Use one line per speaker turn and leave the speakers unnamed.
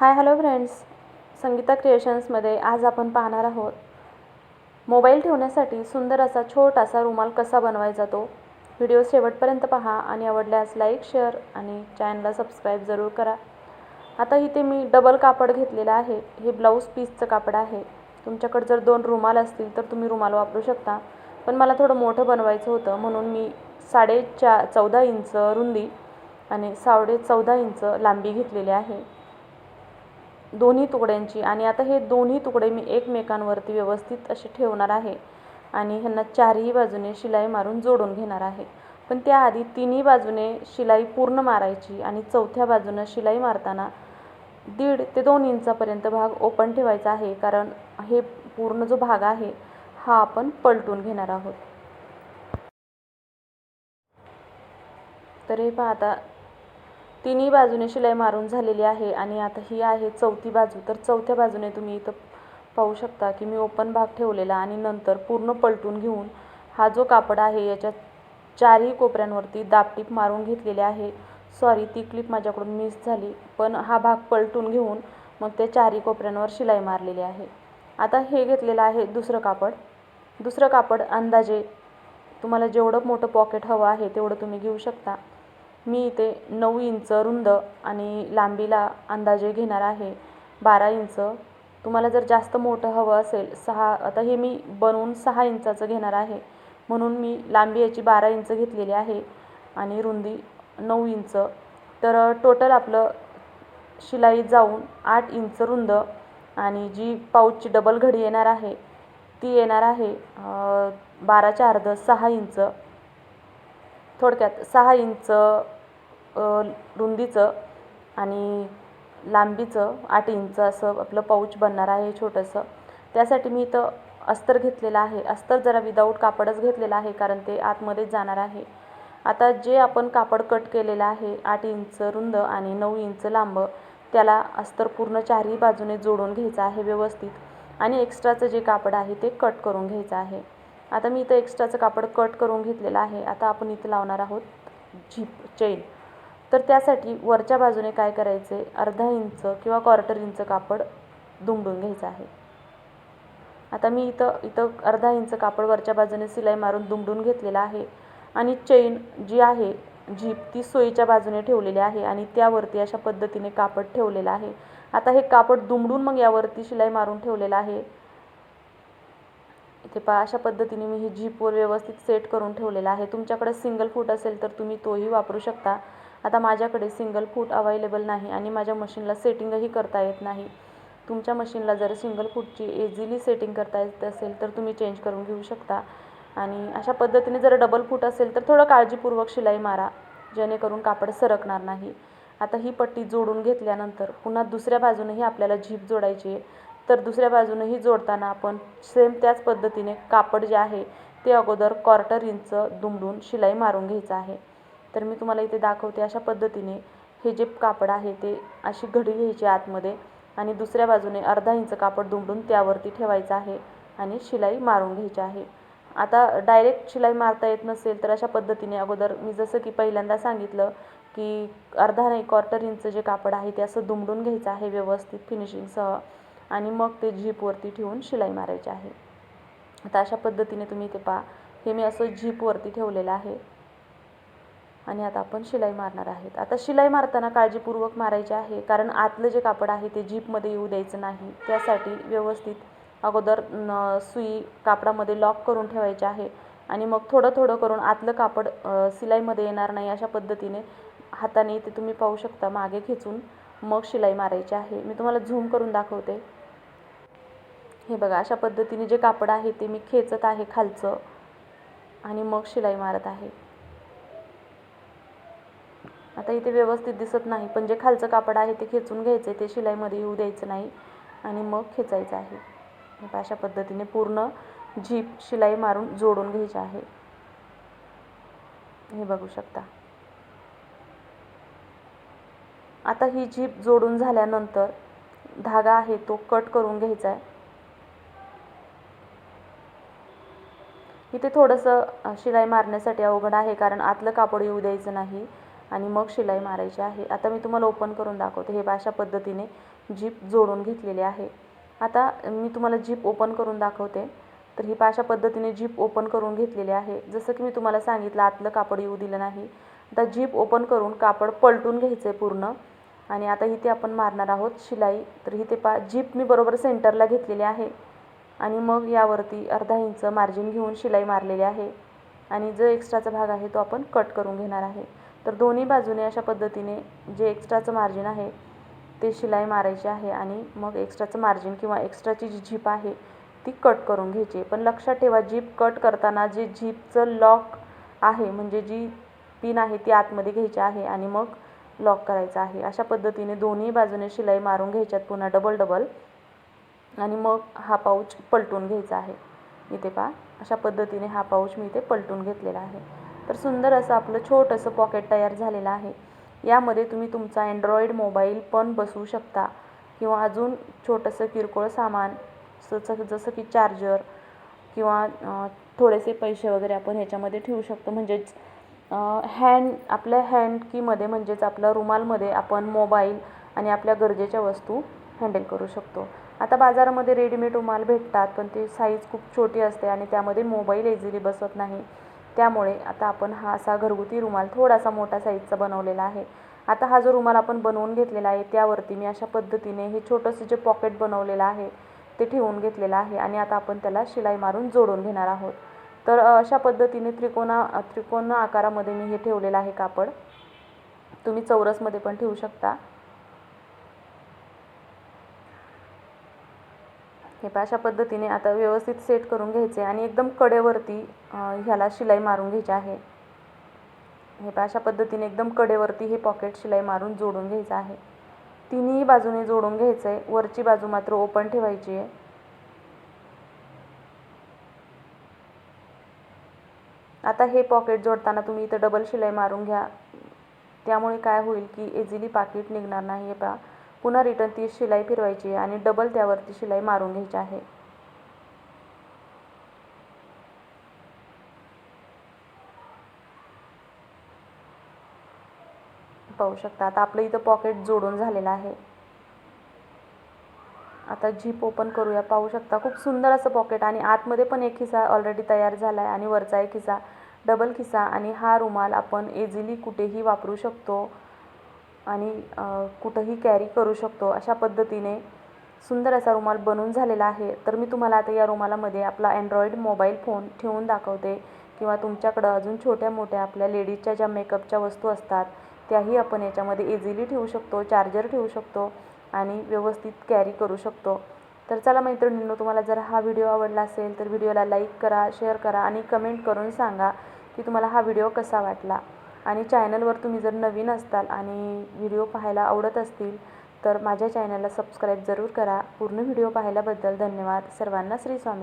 Hi hello friends. Sangeeta क्रिएशन्समध्ये आज आपण पाहणार आहोत मोबाईल ठेवण्यासाठी सुंदर असा छोटासा रुमाल कसा बनवायचा तो. व्हिडिओ शेवटपर्यंत पहा आणि आवडल्यास लाईक शेअर आणि चॅनलला सबस्क्राईब जरूर करा. आता इथे मी डबल कापड घेतलेलं आहे. हे ब्लाऊज पीसचं कापड आहे. तुमच्याकडे जर दोन रुमाल असतील तर तुम्ही रुमाल वापरू शकता. पण मला थोडं मोठं बनवायचं होतं म्हणून मी साडेचा चौदा इंच रुंदी आणि साडे चौदा इंच लांबी घेतलेली आहे. दोन्ही तुकड्यांची आणि आता हे दोन्ही तुकडे मी एकमेकांवरती व्यवस्थित असे ठेवणार आहे. आणि ह्यांना चारही बाजूने शिलाई मारून जोडून घेणार आहे. पण त्याआधी तिन्ही बाजूने शिलाई पूर्ण मारायची आणि चौथ्या बाजूनं शिलाई मारताना दीड ते दोन इंचापर्यंत भाग ओपन ठेवायचा आहे. कारण हे पूर्ण जो भाग आहे हा आपण पलटून घेणार आहोत. तर हे पहा आता तिन्ही बाजूने शिलाई मारून झालेली आहे आणि आता ही आहे चौथी बाजू. तर चौथ्या बाजूने तुम्ही इथं पाहू शकता की मी ओपन भाग ठेवलेला आणि नंतर पूर्ण पलटून घेऊन हा जो कापड आहे याच्या चारही कोपऱ्यांवरती दापटीप मारून घेतलेले आहे. सॉरी ती क्लिप माझ्याकडून मिस झाली पण हा भाग पलटून घेऊन मग ते चारही कोपऱ्यांवर शिलाई मारलेली आहे. आता हे घेतलेलं आहे दुसरं कापड. दुसरं कापड अंदाजे तुम्हाला जेवढं मोठं पॉकेट हवं आहे तेवढं तुम्ही घेऊ शकता. मी इथे नऊ इंच रुंद आणि लांबीला अंदाजे घेणार आहे. बारा इंच. तुम्हाला जर जास्त मोठं हवं असेल सहा आता हे मी बनवून सहा इंचाचं घेणार आहे. म्हणून मी लांबी याची बारा इंच घेतलेली आहे आणि रुंदी नऊ इंच. तर टोटल आपलं शिलाई जाऊन आठ इंच रुंद आणि जी पाऊचची डबल घडी येणार आहे ती येणार आहे बाराच्या अर्ध सहा इंच. थोडक्यात सहा इंच रुंदीचं आणि लांबीचं आठ इंच असं आपलं पाऊच बनणार आहे छोटंसं. त्यासाठी मी इथं अस्तर घेतलेलं आहे. अस्तर जरा विदाऊट कापडच घेतलेलं आहे कारण ते आतमध्येच जाणार आहे. आता जे आपण कापड कट केलेलं आहे आठ इंच रुंद आणि नऊ इंच लांब त्याला अस्तर पूर्ण चारही बाजूने जोडून घ्यायचं आहे व्यवस्थित. आणि एक्स्ट्राचं जे कापड आहे ते कट करून घ्यायचं आहे. आता मी इथं एक्स्ट्राचं कापड कट करून घेतलेलं आहे. आता आपण इथं लावणार आहोत झीप चेन तर त्यासाठी वरच्या बाजूने काय करायचे अर्धा इंच किंवा क्वार्टर इंच कापड दुमडून घ्यायचं आहे. आता मी इथं इथं अर्धा इंच कापड वरच्या बाजूने सिलाई मारून दुमडून घेतलेलं आहे. आणि चेन जी आहे झीप ती सोयीच्या बाजूने ठेवलेली आहे आणि त्यावरती अशा पद्धतीने कापड ठेवलेलं आहे. आता हे कापड दुमडून मग यावरती शिलाई मारून ठेवलेलं आहे. इथे पहा अशा पद्धतीने मी ही जीपवर व्यवस्थित सेट करून ठेवलेलं आहे. तुमच्याकडे सिंगल फूट असेल तर तुम्ही तोही वापरू शकता. आता माझ्याकडे सिंगल फूट अवेलेबल नाही आणि माझ्या मशीनला सेटिंगही करता येत नाही. तुमच्या मशीनला जर सिंगल फूटची इझिली सेटिंग करता येत असेल तर तुम्ही चेंज करून घेऊ शकता. आणि अशा पद्धतीने जर डबल फूट असेल तर थोडं काळजीपूर्वक शिलाई मारा जेणेकरून कापड सरकणार नाही. आता ही पट्टी जोडून घेतल्यानंतर पुन्हा दुसऱ्या बाजूनेही आपल्याला झीप जोडायची आहे. तर दुसऱ्या बाजूनही जोडताना आपण सेम त्याच पद्धतीने कापड जे आहे ते अगोदर क्वार्टर इंच दुमडून शिलाई मारून घ्यायचं आहे. तर मी तुम्हाला इथे दाखवते अशा पद्धतीने हे जे कापड आहे ते अशी घडी घ्यायची आतमध्ये आणि दुसऱ्या बाजूने अर्धा इंच कापड दुमडून त्यावरती ठेवायचं आहे आणि शिलाई मारून घ्यायची आहे. आता डायरेक्ट शिलाई मारता येत नसेल तर अशा पद्धतीने अगोदर मी जसं की पहिल्यांदा सांगितलं की अर्धा नाही क्वार्टर इंच जे कापड आहे ते असं दुमडून घ्यायचं आहे व्यवस्थित फिनिशिंगसह आणि मग ते झीपवरती ठेवून शिलाई मारायची आहे. आता अशा पद्धतीने तुम्ही ते पहा. हे मी असं झीपवरती ठेवलेलं आहे. आणि आता आपण शिलाई मारणार आहेत. आता शिलाई मारताना काळजीपूर्वक मारायची आहे. कारण आतलं जे कापड आहे ते झीपमध्ये येऊ द्यायचं नाही. त्यासाठी व्यवस्थित अगोदर न सुई कापडामध्ये लॉक करून ठेवायचे आहे. आणि मग थोडं थोडं करून आतलं कापड शिलाईमध्ये येणार नाही अशा पद्धतीने हाताने ते तुम्ही पाहू शकता. मागे खेचून मग शिलाई मारायची आहे. मी तुम्हाला झूम करून दाखवते. हे बघा अशा पद्धतीने जे कापड आहे ते मी खेचत आहे खालचं. आणि मग शिलाई मारत आहे. आता इथे व्यवस्थित दिसत नाही पण जे खालचं कापड आहे ते खेचून घ्यायचं ते शिलाईमध्ये येऊ द्यायचं नाही. आणि मग खेचायचं आहे. अशा पद्धतीने पूर्ण झीप शिलाई मारून जोडून घ्यायची आहे. हे बघू शकता. आता ही झीप जोडून झाल्यानंतर धागा आहे तो कट करून घ्यायचा आहे. इथे थोडंसं शिलाई मारण्यासाठी अवघड आहे कारण आतलं कापड येऊ द्यायचं नाही आणि मग शिलाई मारायची आहे. आता मी तुम्हाला ओपन करून दाखवते. हे अशा पद्धतीने जीप जोडून घेतलेली आहे. आता मी तुम्हाला जीप ओपन करून दाखवते. तर ही अशा पद्धतीने जीप ओपन करून घेतलेली आहे. जसं की मी तुम्हाला सांगितलं आतलं कापड येऊ दिलं नाही. आता जीप ओपन करून कापड पलटून घ्यायचं आहे पूर्ण. आणि आता इथे आपण मारणार आहोत शिलाई. तर इथे पा जीप मी बरोबर सेंटरला घेतलेली आहे. आणि मग यावरती अर्धा इंच मार्जिन घेऊन शिलाई मारलेली आहे. आणि जो एक्स्ट्राचा भाग आहे तो आपण कट करून घेणार आहे. तर दोन्ही बाजूने अशा पद्धतीने जे एक्स्ट्राचं मार्जिन आहे ते शिलाई मारायची आहे आणि मग एक्स्ट्राचं मार्जिन किंवा एक्स्ट्राची जी झीप आहे ती कट करून घ्यायची पण लक्षात ठेवा जीप कट करताना जे झीपचं लॉक आहे म्हणजे जी पिन आहे ती आतमध्ये घ्यायची आहे आणि मग लॉक करायचं आहे. अशा पद्धतीने दोन्ही बाजूने शिलाई मारून घ्यायच्यात पुन्हा डबल डबल आणि मग हा पाऊच पलटून घ्यायचा आहे. इथे पहा अशा पद्धतीने हा पाऊच मी इथे पलटून घेतलेला आहे. तर सुंदर असं आपलं छोटंसं पॉकेट तयार झालेलं आहे. यामध्ये तुम्ही तुमचा अँड्रॉईड मोबाईल पण बसवू शकता. किंवा अजून छोटंसं किरकोळ सामान जसं जसं की चार्जर किंवा थोडेसे पैसे वगैरे आपण ह्याच्यामध्ये ठेवू शकतो. म्हणजेच हँड आपल्या हँड कीमध्ये म्हणजेच आपल्या रुमालमध्ये आपण मोबाईल आणि आपल्या गरजेच्या वस्तू हँडल करू शकतो. आता बाजारामध्ये रेडीमेड रुमाल भेटतात पण ती साईज खूप छोटी असते आणि त्यामध्ये मोबाईल इझिली बसत नाही. त्यामुळे आता आपण हा असा घरगुती रुमाल थोडासा मोठा साईजचा बनवलेला आहे. आता हा जो रुमाल आपण बनवून घेतलेला आहे त्यावरती मी अशा पद्धतीने हे छोटंसं जे पॉकेट बनवलेलं आहे ते ठेवून घेतलेलं आहे आणि आता आपण त्याला शिलाई मारून जोडून घेणार आहोत. तर अशा पद्धतीने त्रिकोणा त्रिकोण आकारामध्ये मी हे ठेवलेलं आहे कापड. तुम्ही चौरसमध्ये पण ठेवू शकता. हे पहा अशा पद्धतीने आता व्यवस्थित सेट करून घ्यायचे आणि एकदम कडेवरती ह्याला शिलाई मारून घ्यायची आहे. हे पहा अशा पद्धतीने एकदम कडेवरती हे पॉकेट शिलाई मारून जोडून घ्यायचं आहे. तिन्ही बाजूने जोडून घ्यायचं आहे वरची बाजू मात्र ओपन ठेवायची आहे. आता हे पॉकेट जोडताना तुम्ही इथं डबल शिलाई मारून घ्या. त्यामुळे काय होईल की इझिली पाकिट निघणार नाही. आहे पहा पुन्हा रिटर्न ती शिलाई फिरवायची आहे आणि डबल त्यावरती शिलाई मारून घ्यायची आहे. पाहू शकता आता आपलं इथं पॉकेट जोडून झालेलं आहे. आता जीप ओपन करूया. पाहू शकता खूप सुंदर असं पॉकेट आणि आतमध्ये पण एक खिसा ऑलरेडी तयार झाला आहे आणि वरचा एक खिसा डबल खिसा आणि हा रुमाल आपण इझिली कुठेही वापरू शकतो. आणि कुठंही कॅरी करू शकतो अशा पद्धतीने सुंदर असा रुमाल बनून झालेला आहे. तर मी तुम्हाला आता या रुमालामध्ये आपला अँड्रॉईड मोबाईल फोन ठेवून दाखवते किंवा तुमच्याकडं अजून छोट्या मोठ्या आपल्या लेडीजच्या ज्या मेकअपच्या वस्तू असतात त्याही आपण याच्यामध्ये इझिली ठेवू शकतो चार्जर ठेवू शकतो आणि व्यवस्थित कॅरी करू शकतो. तर चला मैत्रिणींनो तुम्हाला जर हा व्हिडिओ आवडला असेल तर व्हिडिओला लाईक करा शेअर करा आणि कमेंट करून सांगा की तुम्हाला हा व्हिडिओ कसा वाटला. आणि चॅनलवर तुम्ही जर नवीन असताल आणि व्हिडिओ पाहायला आवडत असतील तर माझ्या चॅनलला सबस्क्राईब जरूर करा. पूर्ण व्हिडिओ पाहिल्याबद्दल धन्यवाद. सर्वांना श्री स्वामी